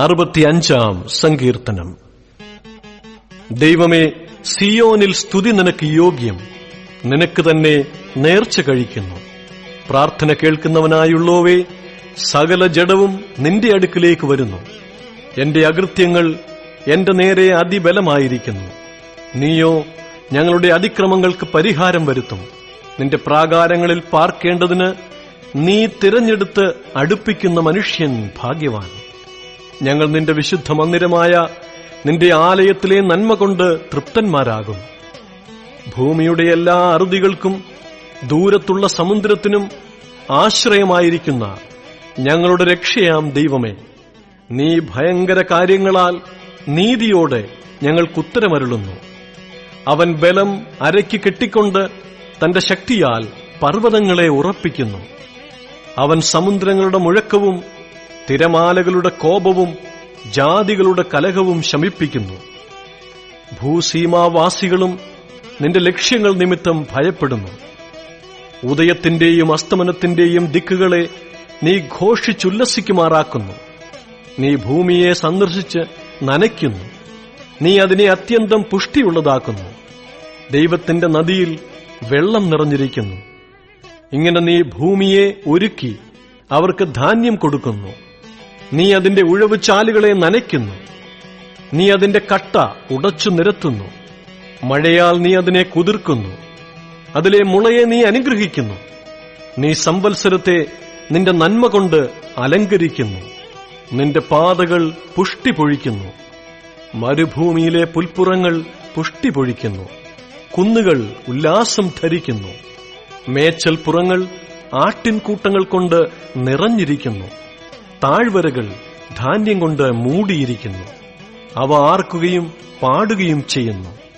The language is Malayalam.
അറുപത്തിയഞ്ചാം സങ്കീർത്തനം. ദൈവമേ സിയോനിൽ സ്തുതി നിനക്ക് യോഗ്യം. നിനക്ക് തന്നെ നേർച്ച കഴിക്കുന്നു. പ്രാർത്ഥന കേൾക്കുന്നവനായുള്ളോവേ സകല ജഡവും നിന്റെ അടുക്കിലേക്ക് വരുന്നു. എന്റെ അകൃത്യങ്ങൾ എന്റെ നേരെ അതിബലമായിരിക്കുന്നു. നീയോ ഞങ്ങളുടെ അതിക്രമങ്ങൾക്ക് പരിഹാരം വരുത്തും. നിന്റെ പ്രാകാരങ്ങളിൽ പാർക്കേണ്ടതിന് നീ തിരഞ്ഞെടുത്ത് അടുപ്പിക്കുന്ന മനുഷ്യൻ ഭാഗ്യവാൻ. ഞങ്ങൾ നിന്റെ വിശുദ്ധ മന്ദിരമായ നിന്റെ ആലയത്തിലെ നന്മ കൊണ്ട് തൃപ്തന്മാരാകും. ഭൂമിയുടെ എല്ലാ അറുതികൾക്കും ദൂരത്തുള്ള സമുദ്രത്തിനും ആശ്രയമായിരിക്കുന്ന ഞങ്ങളുടെ രക്ഷയാം ദൈവമേ. നീ ഭയങ്കര കാര്യങ്ങളാൽ നീതിയോടെ ഞങ്ങൾക്കുത്തരമരുളുന്നു അവൻ ബലം അരയ്ക്ക് കെട്ടിക്കൊണ്ട് തന്റെ ശക്തിയാൽ പർവതങ്ങളെ ഉറപ്പിക്കുന്നു. അവൻ സമുദ്രങ്ങളുടെ മുഴക്കവും തിരമാലകളുടെ കോപവും ജാതികളുടെ കലഹവും ശമിപ്പിക്കുന്നു. ഭൂസീമാവാസികളും നിന്റെ ലക്ഷ്യങ്ങൾ നിമിത്തം ഭയപ്പെടുന്നു. ഉദയത്തിന്റെയും അസ്തമനത്തിന്റെയും ദിക്കുകളെ നീ ഘോഷിച്ചുല്ലസിക്കുമാറാക്കുന്നു. നീ ഭൂമിയെ സന്ദർശിച്ച് നനയ്ക്കുന്നു. നീ അതിനെ അത്യന്തം പുഷ്ടിയുള്ളതാക്കുന്നു. ദൈവത്തിന്റെ നദിയിൽ വെള്ളം നിറഞ്ഞിരിക്കുന്നു. ഇങ്ങനെ നീ ഭൂമിയെ ഒരുക്കി അവർക്ക് ധാന്യം കൊടുക്കുന്നു. നീ അതിന്റെ ഉഴവ് ചാലുകളെ നനയ്ക്കുന്നു. നീ അതിന്റെ കട്ട ഉടച്ചു നിരത്തുന്നു. മഴയാൽ നീ അതിനെ കുതിർക്കുന്നു. അതിലെ മുളയെ നീ അനുഗ്രഹിക്കുന്നു. നീ സംവത്സരത്തെ നിന്റെ നന്മ കൊണ്ട് അലങ്കരിക്കുന്നു. നിന്റെ പാതകൾ പുഷ്ടി പൊഴിക്കുന്നു. മരുഭൂമിയിലെ പുൽപ്പുറങ്ങൾ പുഷ്ടി പൊഴിക്കുന്നു. കുന്നുകൾ ഉല്ലാസം ധരിക്കുന്നു. മേച്ചൽപ്പുറങ്ങൾ ആട്ടിൻകൂട്ടങ്ങൾ കൊണ്ട് നിറഞ്ഞിരിക്കുന്നു. താഴ്വരകൾ ധാന്യം കൊണ്ട് മൂടിയിരിക്കുന്നു. അവ ആർക്കുകയും പാടുകയും ചെയ്യുന്നു.